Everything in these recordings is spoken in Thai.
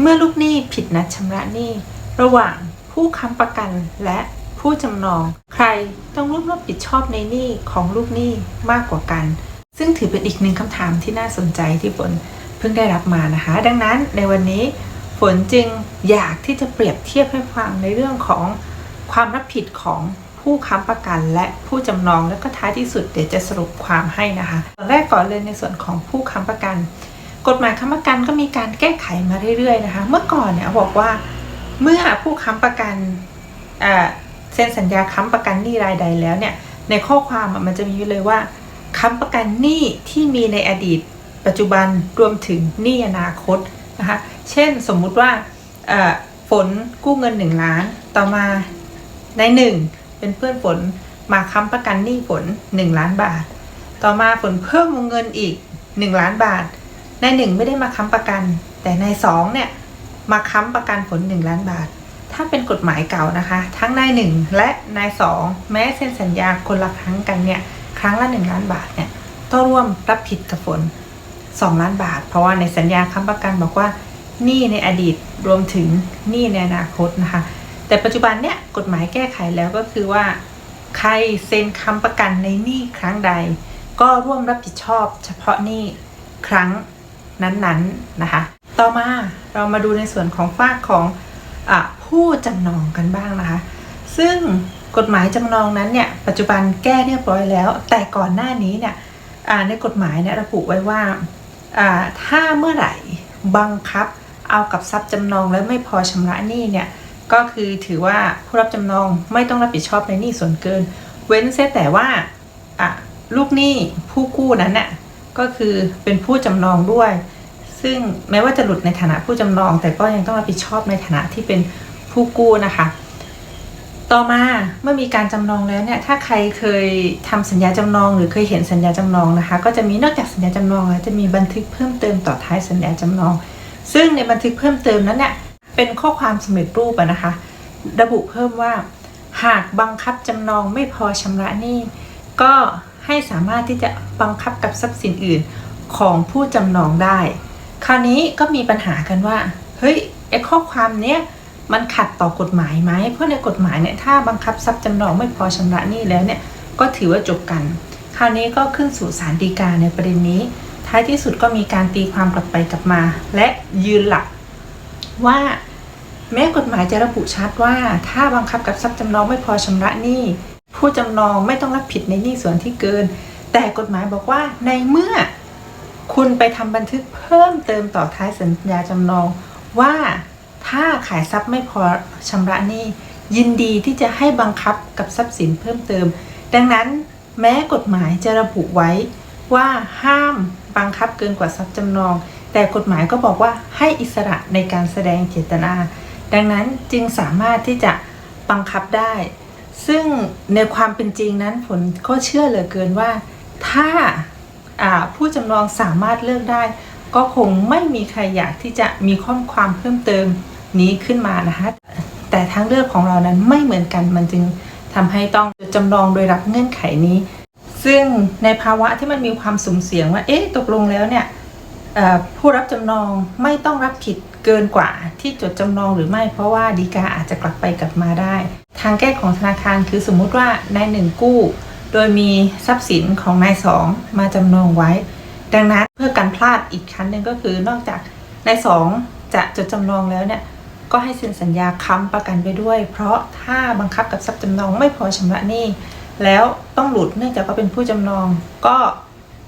เมื่อลูกหนี้ผิดนัดชำระหนี้ ระหว่างผู้ค้ำประกันและผู้จำนอง ใครต้องร่วมรับผิดชอบในหนี้ของลูกหนี้มากกว่ากัน ซึ่งถือเป็นอีกหนึ่งคำถามที่น่าสนใจที่ฝนเพิ่งได้รับมานะคะ ดังนั้นในวันนี้ฝนจึงอยากที่จะเปรียบเทียบให้ฟังในเรื่องของความรับผิดของผู้ค้ำประกันและผู้จำนองแล้วก็ท้ายที่สุดเดี๋ยวจะสรุปความให้นะคะตอนแรกก่อนเลยในส่วนของผู้ค้ำประกัน กฎหมายค้ำประกันก็มีการแก้ไขมาเรื่อยๆนะคะ เมื่อก่อนเนี่ยบอกว่าเมื่อผู้ค้ำประกันเซ็นสัญญาค้ำประกันหนี้รายใดแล้วเนี่ยในข้อความมันจะมีเลยว่าค้ำประกันหนี้ที่มีในอดีต ปัจจุบันรวมถึงหนี้อนาคตนะคะเช่นสมมุติว่าฝนกู้เงิน 1 ล้าน ต่อมาในหนึ่งเป็นเพื่อนฝนมาค้ำประกันหนี้ฝน 1 ล้านบาท ต่อมาฝนเพิ่มวงเงินอีก 1 ล้านบาท นายหนึ่งไม่ได้มาค้ำประกัน แต่นายสองเนี่ยมาค้ำประกันผลหนึ่งล้านบาท ถ้าเป็นกฎหมายเก่านะคะ ทั้งนายหนึ่งและนายสองแม้เซ็นสัญญาคนละครั้งกันเนี่ยครั้งละหนึ่งล้านบาทเนี่ยต้องร่วมรับผิดกับฝนสองล้านบาท เพราะว่าในสัญญาค้ำประกันบอกว่าหนี้ในอดีตรวมถึงหนี้ในอนาคตนะคะ แต่ปัจจุบันเนี่ยกฎหมายแก้ไขแล้วก็คือว่า ใครเซ็นค้ำประกันในหนี้ครั้งใด ก็ร่วมรับผิดชอบเฉพาะหนี้ครั้ง นั้นๆนะคะ ต่อมาเรามาดูในส่วนของฝากของอผู้จำนองกันบ้างนะคะ ซึ่งกฎหมายจำนองนั้นเนี่ยปัจจุบันแก้เรียบร้อยแล้ว แต่ก่อนหน้านี้เนี่ยในกฎหมายเนี่ยระบุไว้ว่าถ้าเมื่อไหร่บังคับเอากับทรัพย์จำนองแล้วไม่พอชำระหนี้เนี่ยก็คือถือว่าผู้รับจำนองไม่ต้องรับผิดชอบในหนี้ส่วนเกิน เว้นเสียแต่ว่าลูกหนี้ผู้กู้นั้นน่ะก็คือเป็นผู้จำนองด้วย ซึ่งแม้ว่าจะหลุดในฐานะผู้จำนอง แต่ก็ยังต้องรับผิดชอบในฐานะที่เป็นผู้กู้นะคะ ต่อมาเมื่อมีการจำนองแล้วเนี่ยถ้าใครเคยทำสัญญาจำนอง หรือเคยเห็นสัญญาจำนองนะคะ ก็จะมีนอกจากสัญญาจำนองแล้วจะมีบันทึกเพิ่มเติมต่อท้ายสัญญาจำนอง ซึ่งในบันทึกเพิ่มเติมนั้นเนี่ยเป็นข้อความสำเร็จรูปนะคะ ระบุเพิ่มว่า หากบังคับจำนองไม่พอชำระหนี้ก็ให้สามารถที่จะบังคับกับทรัพย์สินอื่นของผู้จำนองได้ คราวนี้ก็มีปัญหากันว่า เฮ้ยไอ้ข้อความเนี้ยมันขัดต่อกฎหมายไหม เพราะในกฎหมายเนี่ยถ้าบังคับทรัพย์จำนองไม่พอชำระหนี้แล้วเนี่ยก็ถือว่าจบกัน คราวนี้ก็ขึ้นสู่ศาลฎีกาในประเด็นนี้ ท้ายที่สุดก็มีการตีความกลับไปกลับมา และยืนหลักว่าแม้กฎหมายจะระบุชัดว่า ถ้าบังคับกับทรัพย์จำนองไม่พอชำระหนี้ผู้จำนองไม่ต้องรับผิดในหนี้ส่วนที่เกิน แต่กฎหมายบอกว่าในเมื่อ คุณไปทำบันทึกเพิ่มเติมต่อท้ายสัญญาจำนอง ว่าถ้าขายทรัพย์ไม่พอชำระหนี้ยินดีที่จะให้บังคับกับทรัพย์สินเพิ่มเติม ดังนั้นแม้กฎหมายจะระบุไว้ว่าห้ามบังคับเกินกว่าทรัพย์จำนอง แต่กฎหมายก็บอกว่าให้อิสระในการแสดงเจตนา ดังนั้นจึงสามารถที่จะบังคับได้ ซึ่งในความเป็นจริงนั้นผลก็เชื่อเหลือเกินว่า ถ้าอ่า ผู้จำนองสามารถเลือกได้ ก็คงไม่มีใครอยากที่จะมีข้อความเพิ่มเติมนี้ขึ้นมานะคะแต่ทางเลือกของเรานั้นไม่เหมือนกันมันจึงทำให้ต้องจำนองโดยรับเงื่อนไขนี้ ซึ่งในภาวะที่มันมีความสุ่มเสี่ยงว่าเอ๊ะตกลงแล้วเนี่ยผู้รับจำนองไม่ต้องรับผิดเกินกว่าที่จดจำนองหรือไม่ เพราะว่าดีกาอาจจะกลับไปกลับมาได้ ทางแก้ของธนาคารคือสมมุติว่านายหนึ่งกู้ โดยมีทรัพย์สินของนายสองมาจำนองไว้ ดังนั้นเพื่อการพลาดอีกชั้นหนึ่งก็คือนอกจากนายสองจะจดจำนองแล้วเนี่ยก็ให้เซ็นสัญญาค้ำประกันไปด้วย เพราะถ้าบังคับกับทรัพย์จำนองไม่พอชำระหนี้แล้วต้องหลุดเนื่องจากว่าเป็นผู้จำนองก็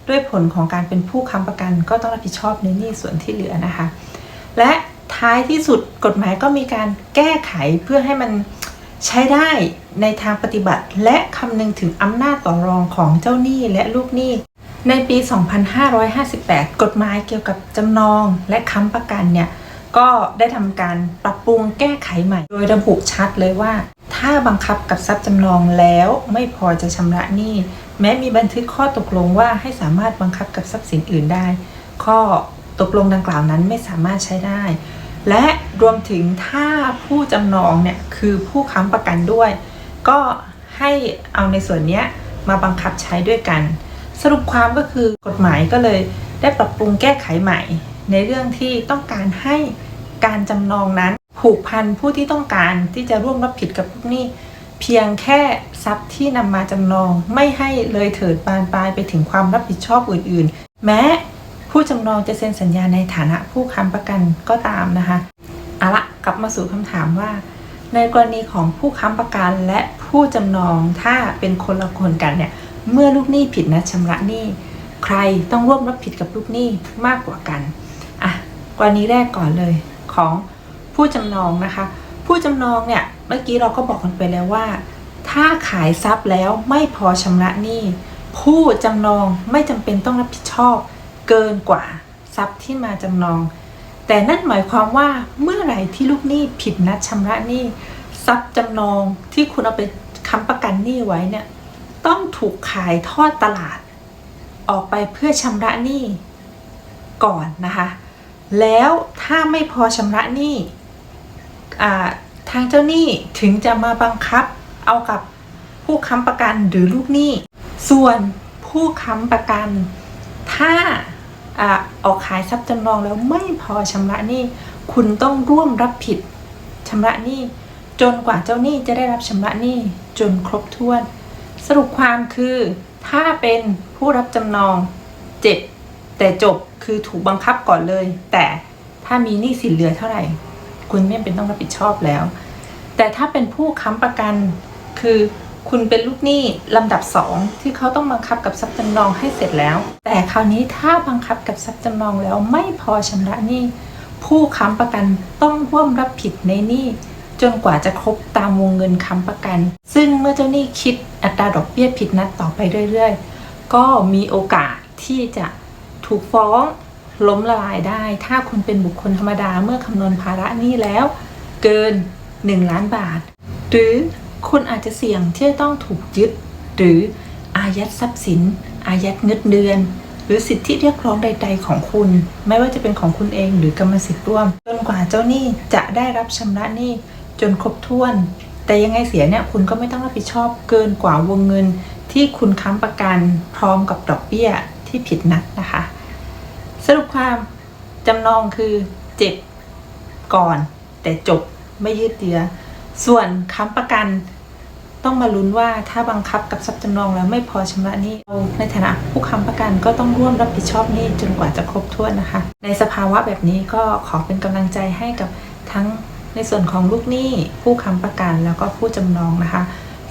ด้วยผลของการเป็นผู้ค้ำประกัน ก็ต้องรับผิดชอบในหนี้ส่วนที่เหลือนะคะ และท้ายที่สุดกฎหมายก็มีการแก้ไขเพื่อให้มัน ใช้ได้ในทางปฏิบัติ และคำนึงถึงอำนาจต่อรองของเจ้าหนี้และลูกหนี้ ในปี 2558 กฎหมายเกี่ยวกับจำนองและค้ำประกันเนี่ยก็ได้ทำการปรับปรุงแก้ไขใหม่ โดยระบุชัดเลยว่า ถ้าบังคับกับทรัพย์จำนองแล้วไม่พอจะชำระหนี้ แม้มีบันทึกข้อตกลงว่าให้สามารถบังคับกับทรัพย์สินอื่นได้ ข้อตกลงดังกล่าวนั้นไม่สามารถใช้ได้ และรวมถึงถ้าผู้จำนองเนี่ยคือผู้ค้ำประกันด้วย ก็ให้เอาในส่วนนี้มาบังคับใช้ด้วยกัน สรุปความก็คือกฎหมายก็เลยได้ปรับปรุงแก้ไขใหม่ ในเรื่องที่ต้องการให้การจำนองนั้นผูกพันผู้ที่ต้องการที่จะร่วมรับผิดกับลูกหนี้ เพียงแค่ทรัพย์ที่นำมาจำนองไม่ให้เลยเถิดบานปลายไปถึงความรับผิดชอบอื่น ๆ แม้ ผู้จำนองจะเซ็นสัญญาในฐานะผู้ค้ำประกันก็ตามนะคะเอาละกลับมาสู่คำถามว่า ในกรณีของผู้ค้ำประกันและผู้จำนองถ้าเป็นคนละคนกันเนี่ยเมื่อลูกหนี้ผิดนัดชำระหนี้ใครต้องร่วมรับผิดกับลูกหนี้มากกว่ากันอะกรณีแรกก่อนเลยของผู้จำนองนะคะ ผู้จำนองเนี่ยเมื่อกี้เราก็บอกกันไปแล้วว่า ถ้าขายทรัพย์แล้วไม่พอชำระหนี้ผู้จำนองไม่จำเป็นต้องรับผิดชอบ เกินกว่าทรัพย์ที่มาจำนอง แต่นั่นหมายความว่าเมื่อไหร่ที่ลูกหนี้ผิดนัดชำระหนี้ทรัพย์จำนองที่คุณเอาไปค้ำประกันหนี้ไว้เนี่ยต้องถูกขายทอดตลาด ออกไปเพื่อชำระหนี้ก่อนนะคะ แล้วถ้าไม่พอชำระหนี้ทางเจ้าหนี้ถึงจะมาบังคับเอากับผู้ค้ำประกันหรือลูกหนี้ ส่วนผู้ค้ำประกัน ถ้า อออกขายทรัพย์จำนองแล้วไม่พอชำระหนี้ คุณต้องร่วมรับผิดชำระหนี้ จนกว่าเจ้าหนี้จะได้รับชำระหนี้จนครบถ้วน สรุปความคือ ถ้าเป็นผู้รับจำนองเจ็บแต่จบคือถูกบังคับก่อนเลย แต่ถ้ามีหนี้สินเหลือเท่าไหร่ คุณไม่เป็นต้องรับผิดชอบแล้ว แต่ถ้าเป็นผู้ค้ำประกันคือ คุณเป็นลูกหนี้ลำดับสองที่เขาต้องบังคับกับทรัพย์จำนองให้เสร็จแล้ว แต่คราวนี้ถ้าบังคับกับทรัพย์จำนองแล้วไม่พอชำระหนี้ ผู้ค้ำประกันต้องร่วมรับผิดในหนี้จนกว่าจะครบตามวงเงินค้ำประกัน ซึ่งเมื่อเจ้าหนี้คิดอัตราดอกเบี้ยผิดนัดต่อไปเรื่อยๆ ก็มีโอกาสที่จะถูกฟ้องล้มละลายได้ ถ้าคุณเป็นบุคคลธรรมดาเมื่อคำนวณภาระหนี้แล้ว เกิน 1 ล้านบาท หรือ คุณอาจจะเสี่ยงที่จะต้องถูกยึด หรืออายัดทรัพย์สิน อายัดเงินเดือน หรือสิทธิเรียกร้องใด ๆ ของคุณ ไม่ว่าจะเป็นของคุณเองหรือกรรมสิทธิ์ร่วม จนกว่าเจ้าหนี้จะได้รับชำระหนี้จนครบถ้วน แต่ยังไงเสียเนี่ยคุณก็ไม่ต้องรับผิดชอบเกินกว่าวงเงิน ที่คุณค้ำประกันพร้อมกับดอกเบี้ยที่ผิดนัดนะคะ สรุปความจำนองคือเจ็บก่อน แต่จบไม่ยืดเยื้อส่วนค้ำประกัน ต้องมาลุ้นว่าถ้าบังคับกับทรัพย์จำนองแล้วไม่พอชำระหนี้เราในฐานะผู้ค้ำประกันก็ต้องร่วมรับผิดชอบหนี้จนกว่าจะครบถ้วนนะคะ ในสภาวะแบบนี้ก็ขอเป็นกำลังใจให้กับทั้งในส่วนของลูกหนี้ผู้ค้ำประกันแล้วก็ผู้จำนองนะคะ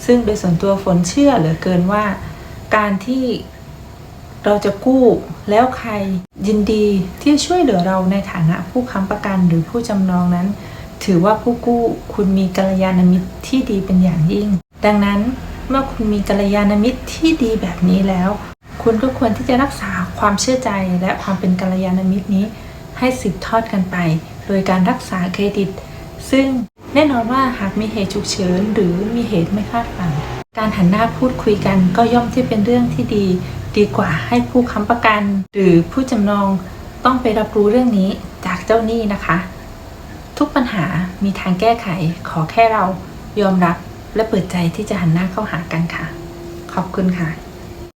ซึ่งโดยส่วนตัวฝนเชื่อเหลือเกินว่า การที่เราจะกู้แล้วใครยินดีที่จะช่วยเหลือเราในฐานะผู้ค้ำประกันหรือผู้จำนองนั้น ถือว่าผู้กู้คุณมีกัลยาณมิตรที่ดีเป็นอย่างยิ่ง ดังนั้นเมื่อคุณมีกัลยาณมิตรที่ดีแบบนี้แล้ว คุณก็ควรที่จะรักษาความเชื่อใจและความเป็นกัลยาณมิตรนี้ ให้สืบทอดกันไป โดยการรักษาเครดิต ซึ่งแน่นอนว่าหากมีเหตุฉุกเฉินหรือมีเหตุไม่คาดฝัน การหันหน้าพูดคุยกันก็ย่อมที่เป็นเรื่องที่ดี ดีกว่าให้ผู้ค้ำประกัน หรือผู้จำนองต้องไปรับรู้เรื่องนี้จากเจ้าหนี้นะคะ ทุกปัญหามีทางแก้ไขขอแค่เรายอมรับ และเปิดใจที่จะหันหน้าเข้าหากันค่ะ ขอบคุณค่ะ